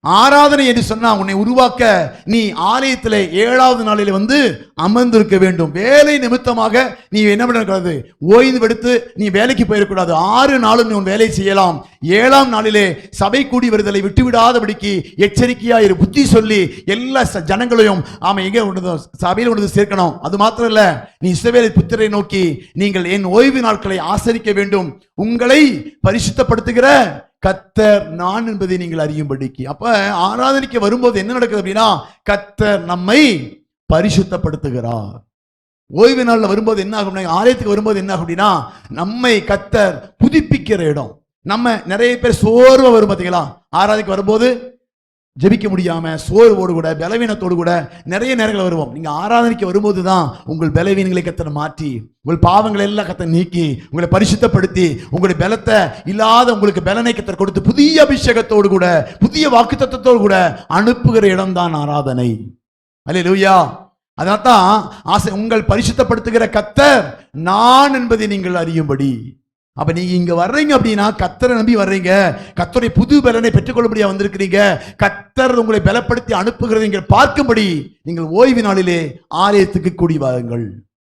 ஆராதனை என்று சொன்னா உன்னை உருவாக்க நீ ஆலயத்தில் ஏழாவது நாளில் வந்து அமர்ந்திருக்க வேண்டும். வேலை நிமித்தமாக நீ என்ன பண்ணக்கூடாது? ஓய்வு எடுத்து நீ வேலைக்கு போயிடக்கூடாது. ஆறு நாளும் நீ உன் வேலை செய்யலாம். ஏழாம் நாளிலே சபை கூடி வருதலை விட்டு விடாதபடிக்கு இரு. புத்தி சொல்லி எல்லா ச- ஜனங்களையும் ஆமாம் எங்கே கொண்டு சபையில் கொண்டு சேர்க்கணும். அது மாத்திரம் இல்லை நீ இசவேலை புத்திரை நோக்கி நீங்கள் என் ஓய்வு நாட்களை ஆசரிக்க வேண்டும். உங்களை பரிசுத்தப்படுத்துகிற கத்தர் நான் என்பதை நீங்கள் அறியும்படிக்கு. அப்ப ஆராதனைக்கு வரும்போது என்ன நடக்குது அப்படின்னா கத்தர் நம்மை பரிசுத்தப்படுத்துகிறார். ஓய்வு நாளில் வரும்போது என்ன ஆகும் ஆலயத்துக்கு வரும்போது என்ன ஆகும் அப்படின்னா நம்மை கத்தர் புதுப்பிக்கிற இடம். நம்ம நிறைய பேர் சோர்வை வரும் பார்த்தீங்களா ஆராதனைக்கு வரும்போது ஜெபிக்க முடியாம சோர்வோடு கூட பலவீனத்தோடு கூட நிறைய நேரங்கள் வருவோம். நீங்க ஆராதனைக்கு வரும்போது தான் உங்கள் பலவீனங்களை கத்தனை மாற்றி உங்கள் பாவங்களை எல்லாம் கத்த நீக்கி உங்களை பரிசுத்தப்படுத்தி உங்களுடைய பலத்தை இல்லாத உங்களுக்கு பலனை கத்தர் கொடுத்து புதிய அபிஷேகத்தோடு கூட புதிய வாக்குத்தத்தத்தோடு கூட அனுப்புகிற இடம்தான் ஆராதனை. அல்லேலூயா. அதனால தான் ஆசை உங்கள் பரிசுத்தப்படுத்துகிற கத்தர் நான் என்பதை நீங்கள் அறியும்படி. அப்போ நீங்கள் இங்கே வர்றீங்க அப்படின்னா கத்தரை நம்பி வர்றீங்க. கத்தருடைய புது பலனை பெற்றுக்கொள்ளும்படியாக வந்திருக்கிறீங்க. கத்தர் உங்களை பலப்படுத்தி அனுப்புகிறதை நீங்கள் பார்க்கும்படி நீங்கள் ஓய்வு நாளிலே ஆலயத்துக்கு கூடி வாருங்கள்.